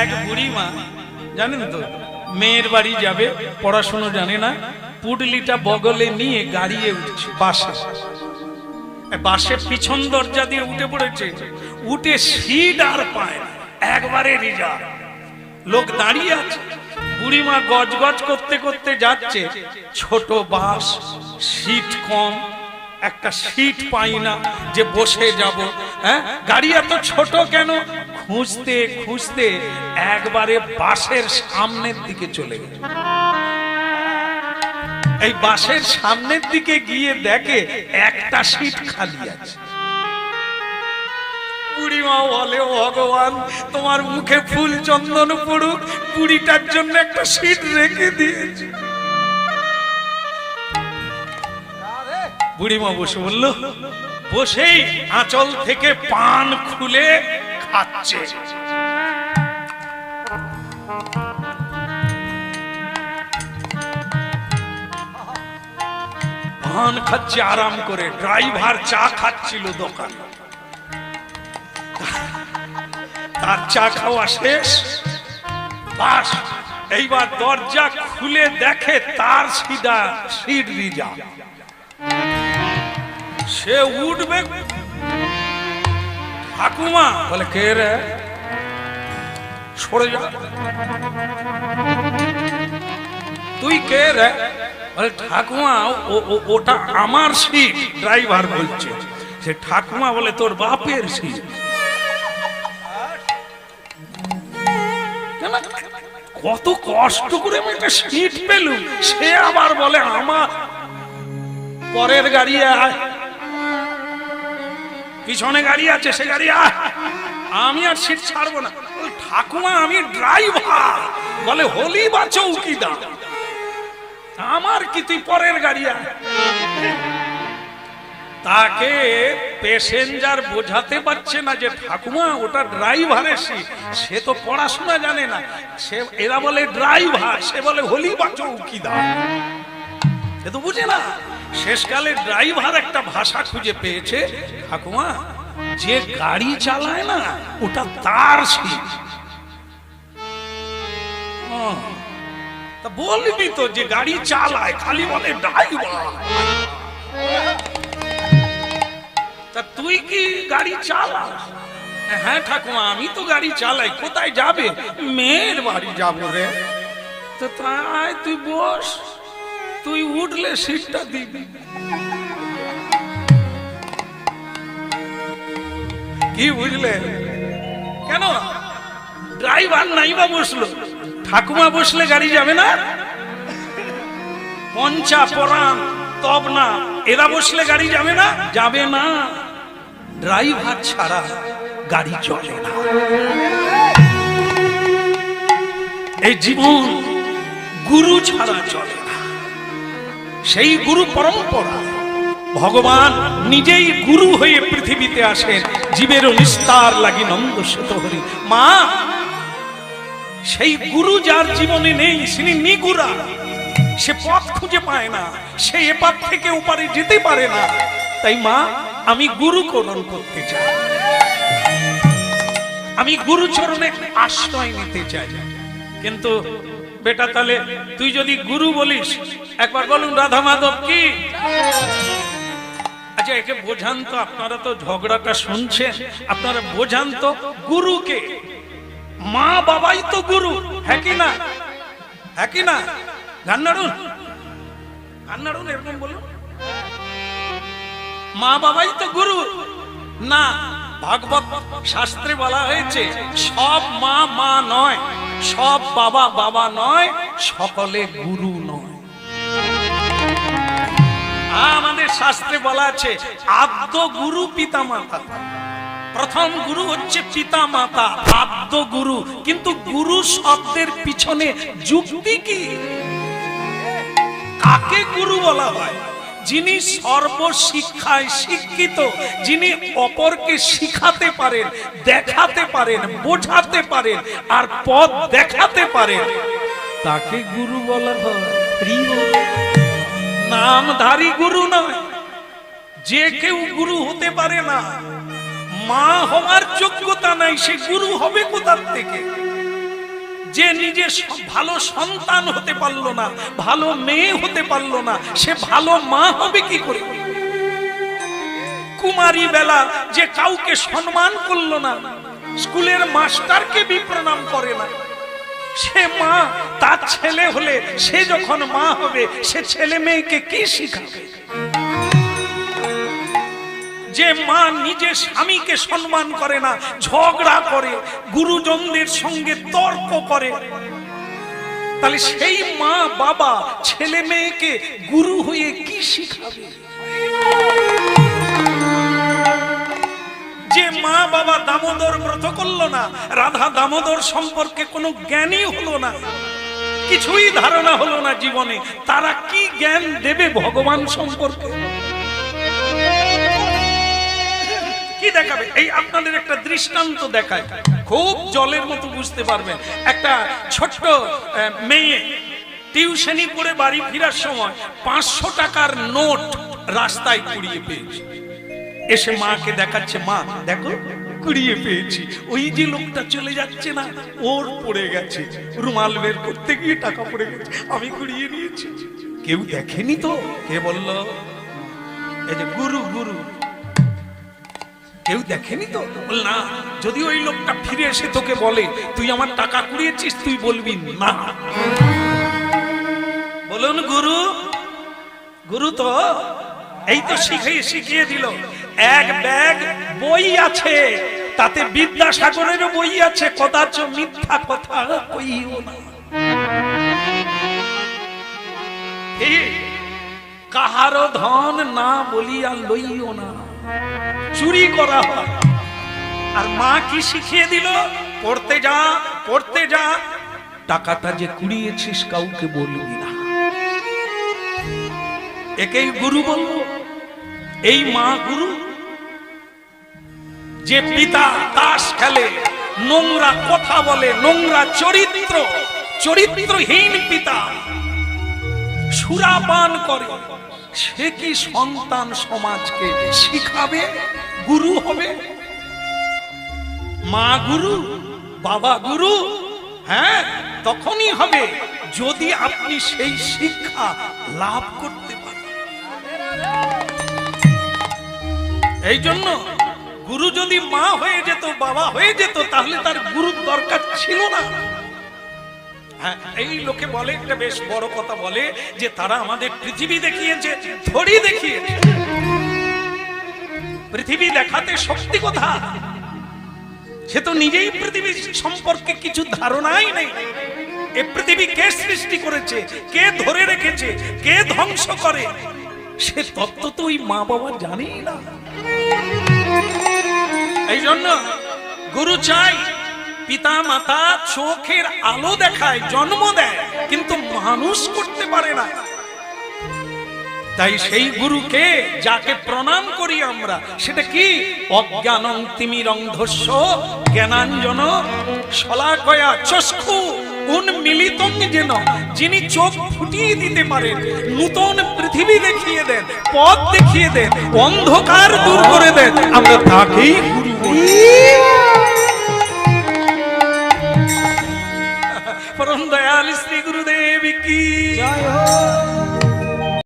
এক বুড়ি মা, জানেন তো, মেয়ের বাড়ি যাবে, পড়াশুনো জানে না, পুডলিটা বগলে নিয়ে গাড়িয়ে উঠছে বাসে। বাসের পিছন দরজা দিয়ে উঠে পড়েছে, উঠে সিট আর পায় একবারে রিজার্ভ লোক দাঁড়িয়ে আছে বুড়িমা গজ গজ করতে করতে যাচ্ছে, ছোট বাস, সিট কম, একটা সিট পাই না যে বসে যাব হ্যাঁ? গাড়ি এত ছোট কেন? খুঁজতে খুঁজতে একবারে বাসের সামনের দিকে চলে গেল। এই বাসের সামনের দিকে গিয়ে দেখে একটা সিট খালি আছে। বুড়িমা বলে, ভগবান, তোমার মুখে ফুল জন্য একটা সিট রেখে বুড়িমা বসে বলল, বসেই আঁচল থেকে পান খুলে খাচ্ছে পান খাচ্ছে, আরাম করে। ড্রাইভার চা খাচ্ছিল দোকান। তার চা খাওয়া শেষ। বাস, এইবার দরজা খুলে দেখে তার সিধা সিট রিজার্ভ সে উঠবে ঠাকুমা। বলে, কে রে? সরে যা। তুই কে রে? বলে, ঠাকুমা ওটা আমার সিট। ড্রাইভার বলছে, সে ঠাকুমা বলে তোর বাপের সিট। কত কষ্ট করে আমি একটা সিট পেলুম, সে আবার বলে, আমার পরের গাড়ি আয়। পিছনে গাড়ি আছে, সে গাড়ি আমি আর সিট ছাড়বো না। ঠাকুমা, আমি ড্রাইভার। বলে, হলি বা চৌকিদার। আমার কি তুই পরের গাড়ি তাকে প্যাসেঞ্জার বোঝাতে পারছে না যে, ঠাকুমা, ওটা ড্রাইভারের সিট। সে তো পড়াশোনা জানে না। সে, এরা বলে ড্রাইভার, সে বলে হলি বা চৌকিদার। সে তো বুঝে না। শেষকালে ড্রাইভার একটা ভাষা খুঁজে পেয়েছে, ঠাকুমা, যে গাড়ি চালায় না, ওটা তার বলবি তো যে গাড়ি চালায়, খালি বলে ড্রাইভার। তা তুই কি গাড়ি চালা হ্যাঁ ঠাকুমা, আমি তো গাড়ি চালাই, কোথায় যাবে? মেয়ের বাড়ি যাব রে। তো তাই তুই বস। তুই উঠলে সিটটা দিবি। কি বুঝলে? কেন? ড্রাইভার নাই বা বসল। ঠাকুমা বসলে গাড়ি যাবে না? পঞ্চা, পরাণ তব না এরা বসলে গাড়ি যাবে না? যাবে না। ড্রাইভার ছাড়া গাড়ি চলে না। এই জীবন গুরু ছাড়া চলে সেই গুরু পরম্পরা। ভগবান নিজেই গুরু হয়ে পৃথিবীতে আসেন, জীবেরও নিস্তার লাগি নন্দ সুত হরি। মা, সেই গুরু যার জীবনে নেই তিনি নিগুরা সে পথ খুঁজে পায় না, সে এপার থেকে ওপারে যেতে পারে না। তাই মা, আমি গুরুকরণ করতে চাই। আমি গুরুচরণে আশ্রয় নিতে চাই। কিন্তু বেটা তাহলে তুই যদি গুরু বলিস, একবার বলুন, রাধা মাধব কি? আচ্ছা একে বোঝান তো, আপনারা তো ঝগড়াটা শুনছেন। আপনারা বোঝান তো গুরুকে। মা বাবাই তো গুরু হ্যাঁ কি না? হ্যাঁ কি না? গান নাড়ুন গান নাড়ুন এরকম বলুন। মা বাবাই তো গুরু। না, ভাগবত শাস্ত্রে বলা হয়েছে, সব মা মা নয়। সব বাবা বাবা নয়, সকলে গুরু নয়। আমাদের শাস্ত্রে বলা আছে, আদ্য গুরু পিতা মাতা প্রথম গুরু হচ্ছে পিতা মাতা আদ্য গুরু। কিন্তু গুরু শব্দের পিছনে যুক্তি কি? কাকে গুরু বলা হয়? যিনি সর্বশিক্ষায় শিক্ষিত যিনি অপরকে শিখাতে পারেন দেখাতে পারেন বোঝাতে পারেন আর পথ দেখাতে পারেন। তাকে গুরু বলা হয়। নামধারী গুরু নয়। যে কেউ গুরু হতে পারে না। মা হওয়ার যোগ্যতা নাই সে গুরু হবে কোথার থেকে? যে নিজে ভালো সন্তান হতে পারল না, ভালো মেয়ে হতে পারল না, সে ভালো মা হবে কি করে? কুমারী বেলা যে কাউকে সম্মান করল না, স্কুলের মাস্টারকে বিপ্রণাম করে না, সে মা, তার ছেলে হলে সে যখন মা হবে, সে ছেলে মেয়েকে কি শিখাবে? যে মা নিজে স্বামীকে সম্মান করে না, ঝগড়া করে, গুরুজনদের সঙ্গে তর্ক করে, তাহলে সেই মা বাবা ছেলে মেয়েকে গুরু হয়ে কি শিখাবে? যে মা বাবা দামোদর ব্রত করল না, রাধা দামোদর সম্পর্কে কোনো জ্ঞানই হলো না, কিছুই ধারণা হলো না জীবনে, তারা কি জ্ঞান দেবে ভগবান সম্পর্কে? কি দেখাবে? এই আপনাদের একটা দৃষ্টান্ত দেখায়। খুব জলের মতো বুঝতে পারবেন। একটা ছোট্ট মেয়ে টিউশনি করে বাড়ি ফেরার সময় পাঁচশো টাকার নোট রাস্তায় কুড়িয়ে পেয়েছে। এসে মাকে দেখাচ্ছে, মা, দেখো, কুড়িয়ে পেয়েছি। ওই যে লোকটা চলে যাচ্ছে না, ওর পড়ে গেছে। রুমাল বের করতে গিয়ে টাকা পড়ে গেছে। আমি কুড়িয়ে নিয়েছি। কেউ দেখেনি তো? কে বলল? এই যে গুরু গুরু। কেউ দেখেনি তো? বল না যদি ওই লোকটা ফিরে এসে তোকে বলে, তুই আমার টাকা কুড়িয়েছিস, তুই বলবি না। বলুন গুরু গুরু তো এই তো শিখিয়ে শিখিয়ে দিল। এক ব্যাগ বই আছে, তাতে বিদ্যাসাগরেরও বই আছে, কদাচ মিথ্যা কথা কইও না। ধন না বলিয়া লইও না। চুরি করা হয়। আর মা কি শিখিয়ে দিল? পড়তে যা পড়তে যা। টাকাটা যে কুড়িয়েছিস কাউকে বলবি না। একেই গুরু বলব এই মা গুরু, যে পিতা তাস খেলে, নোংরা কথা বলে, নোংরা চরিত্র, চরিত্রহীন পিতা সুরাপান করে সে কি সন্তান সমাজকে শিখাবে? গুরু হবে। মা গুরু, বাবা গুরু হ্যাঁ তখনই হবে যদি আপনি সেই শিক্ষা লাভ করতে পারেন। এই জন্য গুরু যদি মা হয়ে যেত, বাবা হয়ে যেত, তাহলে তার গুরুর দরকার ছিল না। হ্যাঁ, এই লোকে বলে একটা বেশ বড় কথা বলে যে তারা আমাদের পৃথিবী দেখিয়েছে ধরি দেখিয়েছে। পৃথিবী দেখাতে শক্তি কথা সে তো নিজেই পৃথিবী সম্পর্কে কিছু ধারণাই নেই। এ পৃথিবী কে সৃষ্টি করেছে কে ধরে রেখেছে কে ধ্বংস করে? সে তত্ত্ব তো ওই মা বাবা জানেই না। এই জন্য গুরু চাই পিতা মাতা চোখের আলো দেখায়, জন্ম দেয়, কিন্তু মানুষ করতে পারে না। তাই সেই গুরুকে যাকে প্রণাম করি আমরা, সেটা কি? অজ্ঞানং তিমিরং ধস্য জ্ঞানাঞ্জন শলাকয়া চক্ষু উন্মিলিতং যেন, যিনি চোখ ফুটিয়ে দিতে পারেন, নূতন পৃথিবী দেখিয়ে দেন, পথ দেখিয়ে দেন, অন্ধকার দূর করে দেন। আমরা তাকেই গুরু పరం దయాలి శ్రీ గురుదేవికి.